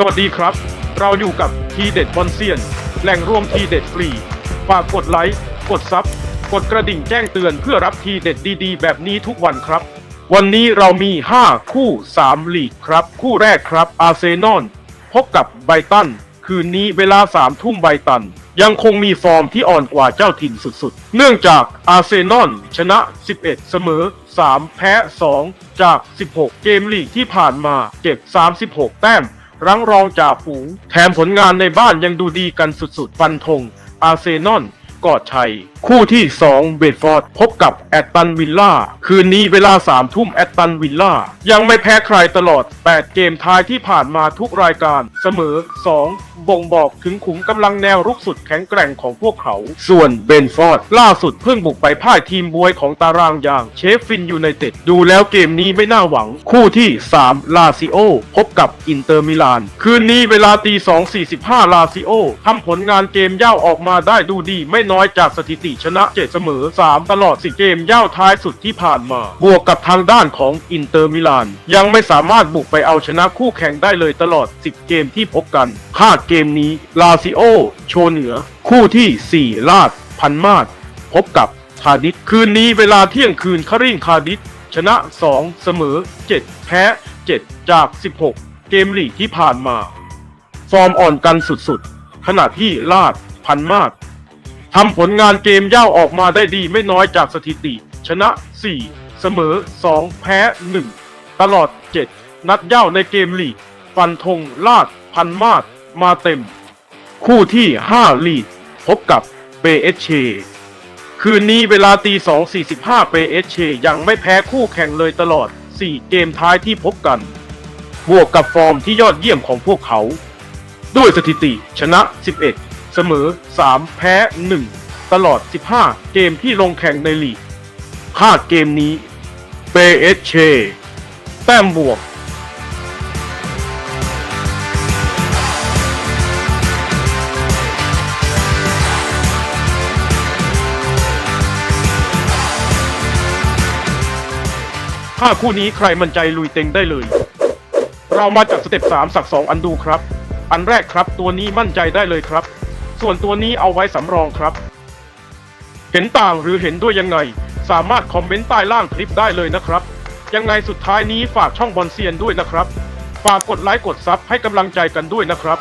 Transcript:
สวัสดีครับ เราอยู่กับทีเด็ดบอลเซียน แหล่งรวมทีเด็ดฟรี ฝากกดไลค์ กดซับ กดกระดิ่งแจ้งเตือนเพื่อรับทีเด็ดดีๆ แบบนี้ทุกวันครับ วันนี้เรามี 5 คู่ 3 ลีกครับ คู่แรกครับอาร์เซนอลพบกับไบตัน คืนนี้เวลา3ทุ่มไบตัน ยังคงมีฟอร์มที่อ่อนกว่าเจ้าถิ่นสุดๆ เนื่องจากอาร์เซนอลชนะ 11 เสมอ 3 แพ้ 2 จาก 16 เกมลีกที่ผ่านมาเก็บ 36 แต้ม รั้งรองจ่าฝูง แถมผลงานในบ้านยังดูดีกันสุดๆ ฟันธงอาร์เซนอล กอดชัย คู่ที่ 2 เบดฟอร์ด พบกับแอตตันวิลล่า คืนนี้เวลา3ทุ่มแอตตันวิลล่า ยังไม่แพ้ใครตลอด 8 เกมท้ายที่ผ่านมาทุกรายการ เสมอ 2 บ่งบอกถึงขุมกำลังแนวรุกสุดแข็งแกร่งของพวกเขา ส่วนเบนฟอร์ด ล่าสุดเพิ่งบุกไปพ่ายทีมบวยของตารางอย่างเชฟฟินยูไนเต็ดดูแล้วเกมนี้ไม่น่าหวัง คู่ที่ 3 ลาซิโอ พบกับอินเตอร์มิลาน คืนนี้เวลาตี2.45ลาซิโอทำผลงานเกมย่าวออกมาได้ดูดีไม่น้อยจากสถิติชนะ 7 เสมอ 3 ตลอด 10 เกมย่าวท้ายสุดที่ผ่านมา บวกกับทางด้านของอินเตอร์มิลาน ยังไม่สามารถบุกไปเอาชนะคู่แข่งได้เลยตลอด 10 เกมที่พบกันคาดเกมนี้ลาซิโอโชเหนือ คู่ที่ 4 ลาดพันมาศพบกับคาดิสคืนนี้เวลาเที่ยงคืนคาริงคาดิสชนะ 2 เสมอ 7 แพ้ 7 จาก 16 เกมลีกที่ผ่านมา ฟอร์มอ่อนกันสุดๆ ขณะที่ลาดพันมาศ ทำผลงานเกมย่าวออกมาได้ดีไม่น้อยจากสถิติ ชนะ 4 เสมอ 2 แพ้ 1 ตลอด 7 นัดย่าวในเกมลีก ฟันธงลาด พันมาศมาเต็ม คู่ที่ 5 ลีด พบกับเปเอชเชคืนนี้เวลาตี 2.45เปเอชเชยังไม่แพ้คู่แข่งเลยตลอด 4 เกมท้ายที่พบกัน บวกกับฟอร์มที่ยอดเยี่ยมของพวกเขา ด้วยสถิติชนะ 11 เสมอ 3 แพ้ 1 ตลอด 15 เกมที่ลงแข่งในลีกคาดเกมนี้เปเอเชแต้มบวกถ้าคู่นี้ใครมั่นใจลุยเต็งได้เลย เรามาจากสเต็ป3สัก2อันดูครับ อันแรกครับตัวนี้มั่นใจได้เลยครับ ส่วนตัวนี้เอาไว้สำรองครับ เห็นต่างหรือเห็นด้วยยังไง สามารถคอมเมนต์ใต้ล่างคลิปได้เลยนะครับ ยังไงสุดท้ายนี้ฝากช่องบอลเซียนด้วยนะครับ ฝากกดไลค์กดซับให้กำลังใจกันด้วยนะครับ